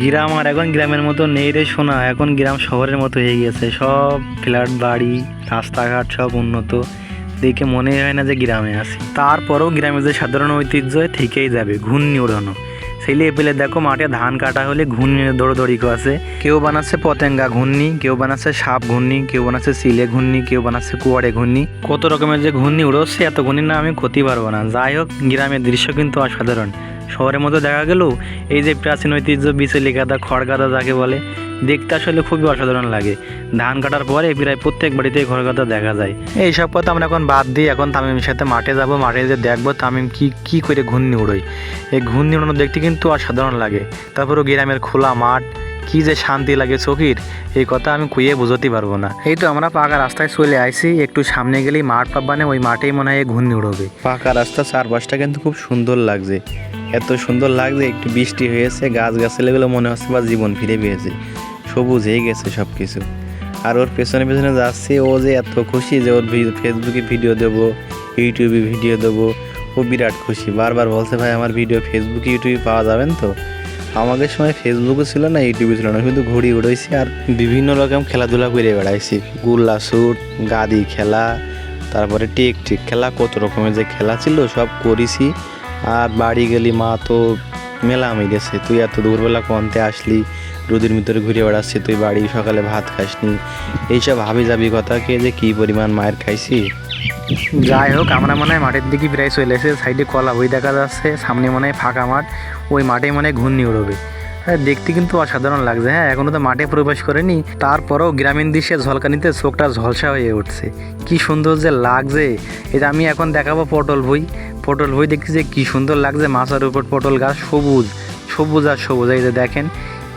গ্রাম আর এখন গ্রামের মতো নেই রে শোনা এখন গ্রাম শহরের মতো হয়ে গেছে সব ফ্ল্যাট, বাড়ি, রাস্তাঘাট সব উন্নত। দেখে মনে হয় না যে গ্রামে আছি। তারপরেও গ্রামের যে সাধারণ ঐতিহ্য থেকেই যাবে, ঘূর্ণি উড়ানো ছেলে পেলে দেখো মাঠে ধান কাটা হলে ঘূর্ণি দৌড়দৌড়ি আছে। কেউ বানাচ্ছে পতেঙ্গা ঘূর্ণি, কেউ বানাচ্ছে সাপ ঘূর্ণি, কেউ বানাচ্ছে সিলে ঘূর্ণি, কেউ বানাচ্ছে কুয়ারে ঘূর্ণি। কত রকমের যে ঘূর্ণি উড়োচ্ছে, এত ঘূর্ণি না আমি ক্ষতি পারব না। যাই হোক, গ্রামের দৃশ্য কিন্তু অসাধারণ। শহরের মতো দেখা গেল, এই যে প্রাচীন ঐতিহ্য বিচলি গাদা খড় গাদা যাকে বলে, দেখতে আসলে খুবই অসাধারণ লাগে। ধান কাটার পরে প্রায় প্রত্যেক বাড়িতে খড় গাদা দেখা যায়। এইসব কথা আমরা এখন বাদ দিই এখন তামিমের সাথে মাঠে যাব, মাঠে যে দেখব তামিম কি কি করে ঘূর্ণি উড়োয়। এই ঘূর্ণি উড়ানো দেখতে কিন্তু অসাধারণ লাগে। তারপরও গ্রামের খোলা মাঠ কি যে শান্তি লাগে চোখের এই কথা আমি কুইয়ে বুঝতে পারব না। এই তো আমরা পাকা রাস্তায় চলে আইছি একটু সামনে গেলেই মাঠ পাবানে ওই মাঠেই মনে হয় ঘূর্ণি উড়বে। পাকা রাস্তা চারপাশটা কিন্তু খুব সুন্দর লাগছে। এত সুন্দর লাগছে একটু বৃষ্টি হয়েছে গাছ গাছালিগুলো মনে হচ্ছে বা জীবন ফিরে পেয়েছে। সবুজ হয়ে গেছে সব কিছু আর ওর পেছনে পেছনে যাচ্ছে ও যে এত খুশি যে ওর ফেসবুকে ভিডিও দেবো ইউটিউবে ভিডিও দেবো ও বিরাট খুশি। বারবার বলছে ভাই আমার ভিডিও ফেসবুকে ইউটিউবে পাওয়া যাবেন তো? আমাদের সময় ফেসবুকও ছিল না ইউটিউবে ছিল না শুধু ঘুড়ি উড়াইছি আর বিভিন্ন রকম খেলাধুলা করে বেড়াইছি। গুল্লা শুট, গাদি খেলা, তারপরে টেক টেক খেলা, কত রকমের যে খেলা ছিল সব করেছি। আর বাড়ি গেলি মা তো মেলা মেরেছে তুই এত দূরবেলা কনতে আসলি? রোদের ভিতরে ঘুরে বেড়াচ্ছি, তুই বাড়ি সকালে ভাত খাসনি। এইসব হাবি যাবি কথা কে যে কি পরিমাণ মায়ের খাইছি? যাই হোক, আমরা মনে হয় মাঠের দিকে প্রায় চলে এসে সাইডে কলা বই দেখা যাচ্ছে, সামনে মনে হয় ফাঁকা মাঠ। ওই মাঠে মনে হয় ঘূর্ণি উড়বে। হ্যাঁ দেখতে কিন্তু অসাধারণ লাগছে। হ্যাঁ এখনও তো মাঠে প্রবেশ করেনি। তারপরেও গ্রামীণ দৃশ্যে ঝলকানিতে চোখটা ঝলসা হয়ে উঠছে। কি সুন্দর যে লাগছে। এটা আমি এখন দেখাবো পটল বই। পটল বই দেখছি যে কি সুন্দর লাগছে। মাছের উপর পটল গাছ সবুজ সবুজ আর সবুজ। এই যে দেখেন,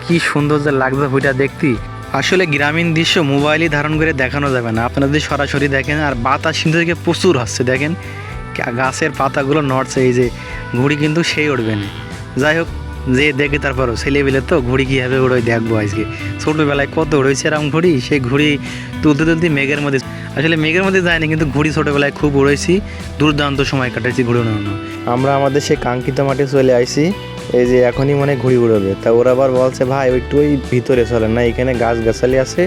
কি সুন্দর যে লাগছে বইটা দেখতে। আসলে গ্রামীণ দৃশ্য মোবাইলই ধারণ করে দেখানো যাবে না। আপনারা যদি সরাসরি দেখেন, আর বাতাস কিন্তু থেকে প্রচুর হচ্ছে দেখেন। গাছের পাতাগুলো নড়ছে, এই যে ঘুড়ি কিন্তু সেই উঠবে না। যাই হোক, যে দেখে তারপরও ছেলেবেলে তো ঘুড়ি কীভাবে উড়োয় দেখব আজকে। ছোটোবেলায় কত উড়েছে এরকম ঘুড়ি, সেই ঘুড়ি তুলতে তুলতে মেঘের মধ্যে আসলে মেঘের মধ্যে যায়নি কিন্তু ঘুড়ি ছোটোবেলায় খুব উড়েছি। দুর্দান্ত সময় কাটাইছি ঘুড়ি উড়ানো আমরা আমাদের সেই কাঙ্ক্ষিত মাঠে চলে আইছি। এই যে এখনই মনে ঘুড়ি উড়বে। তা ওরা আবার বলছে, ভাই একটু ওই ভিতরে চলেন না, এখানে গাছ গাছালি আছে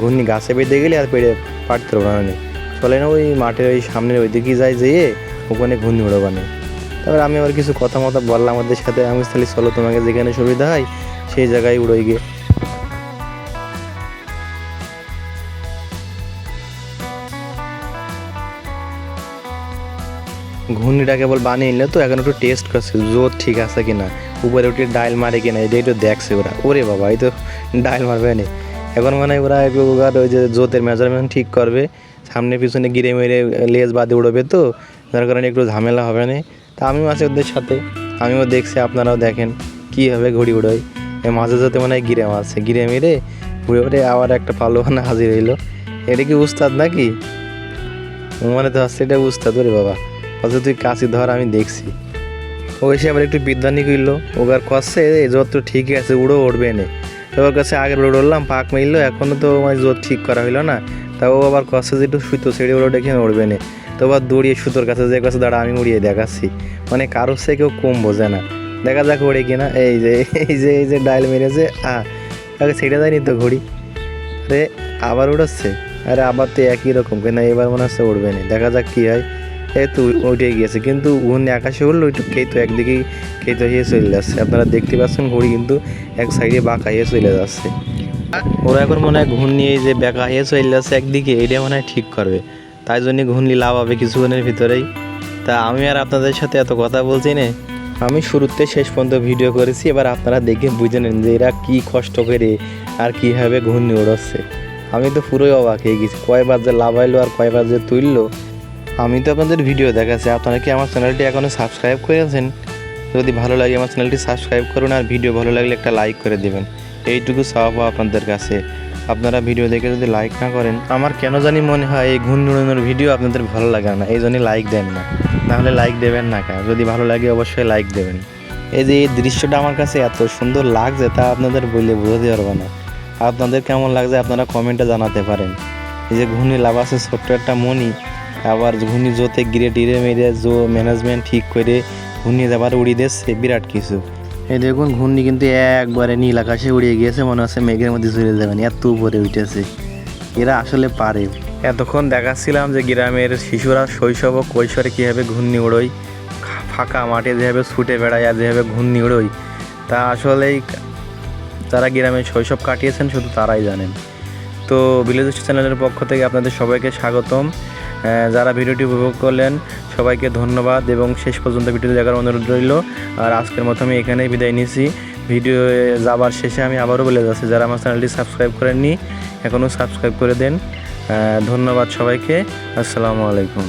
ঘূর্ণি গাছে বেঁধে গেলে আর পেড়ে পারতে পারব না চলে না ওই মাঠের ওই সামনের ওই দিকেই যাই, যেয়ে ওখানে ঘূর্ণি উড়বানে তারপর আমি আবার কিছু কথা মতো বললাম আমাদের সাথে। আমি তাহলে চলো, তোমাকে যেখানে সুবিধা হয়, সেই জায়গায় উড়ে গিয়ে। ঘূর্ণিটা কেবল বানিয়ে নিলে তো এখন একটু টেস্ট করছে জোর ঠিক আছে কিনা? উপরে উঠে ডাইল মারে কিনা এটা একটু দেখছে ওরা। ওরে বাবা, এই তো ডাইল মারবে না। এখন মানে ওরা একটু ওই যে জোতের মেজারমেন্ট ঠিক করবে। সামনে পিছনে গিরে মেরে লেজ বাদে উড়বে তো, যার কারণে একটু ঝামেলা হবে না। তা আমিও আছি ওদের সাথে, আমিও দেখছি, আপনারাও দেখেন কীভাবে ঘুড়ি উড়োয়। মাঝে যেতে মানে গিরে মারছে, গিরে মেরে ঘুরে উড়ে আবার একটা পালোখানা হাজির হইল। এটা কি উস্তাদ নাকি? মানে তো হচ্ছে এটা উস্তাদ, ওরে বাবা। অথচ তুই কাশি ধর, আমি দেখছি। ও এসে আবার একটু বিদ্যানি করল ওগার কষছে এই তো ঠিকই আছে, উড়ো উঠবে নে। তো ওর কাছে আগের উড়ে উঠলাম পাক মিললো এখনও তো মানে জোর ঠিক করা হইল না। তা ও আবার কষছে যে একটু সুতো ছেড়ে উড়ো ডেকে উড়বে নে। তো আবার দৌড়িয়ে সুতোর কাছে যে কাছে দাঁড়া, আমি উড়িয়ে দেখাচ্ছি। মানে কারোর সে কেউ কম বোঝে না। দেখা যাক ওড়ে কিনা। এই যে এই যে এই যে ডাইল মেরেছে, আ, তাকে ছেড়ে দেয়নি তো ঘড়ি। আরে, আবার উড়াচ্ছে? আরে, আবার তো একই রকম, কেন এবার মনে হচ্ছে উঠবে না। দেখা যাক কী হয়। এই তো উঠে গিয়েছে। কিন্তু ঘূর্ণি আকাশে উঠল একটু তো একদিকেই খেয়ে তো হয়ে চলে যাচ্ছে। আপনারা দেখতে পাচ্ছেন ঘড়ি কিন্তু এক সাইডে বাঁকা হয়ে চলে যাচ্ছে। ওরা এখন মনে হয় ঘূর্ণি এই যে বেঁকা হয়ে চলে যাচ্ছে একদিকে এটা মনে হয় ঠিক করবে। তাই জন্য ঘূর্ণি লাভ হবে কিছুক্ষণের ভিতরেই। তা আমি আর আপনাদের সাথে এত কথা বলছি না। আমি শুরুতে শেষ পর্যন্ত ভিডিও করেছি, এবার আপনারা দেখে বুঝে নেন যে এরা কী কষ্ট করে আর কীভাবে ঘূর্ণি ওড়াচ্ছে। আমি তো পুরোই অবাক হয়ে গেছি। কয়বার যে লাভাইলো আর কয়বার যে তুললো আমি তো আপনাদের ভিডিও দেখাচ্ছি। আপনারা কি আমার চ্যানেলটি এখনও সাবস্ক্রাইব করেছেন যদি ভালো লাগে আমার চ্যানেলটি সাবস্ক্রাইব করুন আর ভিডিও ভালো লাগলে একটা লাইক করে দেবেন। এইটুকু চাওয়া আপনাদের কাছে। আপনারা ভিডিও দেখে যদি লাইক না করেন, আমার কেন জানি মনে হয় এই ঘূর্ণি উড়ানোর ভিডিও আপনাদের ভালো লাগে না। এই জন্যই লাইক দেন না। নাহলে লাইক দেবেন না কা। যদি ভালো লাগে অবশ্যই লাইক দেবেন। এই যে এই দৃশ্যটা আমার কাছে এত সুন্দর লাগছে তা আপনাদের বললে বোঝাতে পারব না। আপনাদের কেমন লাগছে আপনারা কমেন্টে জানাতে পারেন। এই যে ঘূর্ণি লাভ আছে ছোট্ট একটা মনি আবার ঘূর্ণি জোতে গিরে টিরে মেরে জো ম্যানেজমেন্ট ঠিক করে ঘূর্ণি আবার উড়িয়ে দিচ্ছে বিরাট কিছু। এই দেখুন, ঘূর্ণি কিন্তু একবারে নীল আকাশে উড়িয়ে গিয়েছে, মনে হচ্ছে মেঘের মধ্যে চলে যাবেন এত উপরে উঠেছে। এরা আসলে পারে। এতক্ষণ দেখাচ্ছিলাম যে গ্রামের শিশুরা শৈশব ও কৈশোরে কীভাবে ঘূর্ণি উড়োয়, ফাঁকা মাঠে যেভাবে ছুটে বেড়ায় আর যেভাবে ঘূর্ণি উড়োয়। তা আসলেই যারা গ্রামে শৈশব কাটিয়েছেন, শুধু তারাই জানেন। তো ভিলেজ চ্যানেলের পক্ষ থেকে আপনাদের সবাইকে স্বাগতম। যারা ভিডিওটি উপভোগ করলেন, সবাইকে ধন্যবাদ এবং শেষ পর্যন্ত ভিডিওটি দেখার অনুরোধ রইল। আর আজকের মতো আমি এখানেই বিদায় নিয়েছি ভিডিও যাবার শেষে আমি আবারও বলে যাচ্ছি, যারা আমার চ্যানেলটি সাবস্ক্রাইব করেননি, এখনও সাবস্ক্রাইব করে দেন। ধন্যবাদ সবাইকে। আসসালামু আলাইকুম।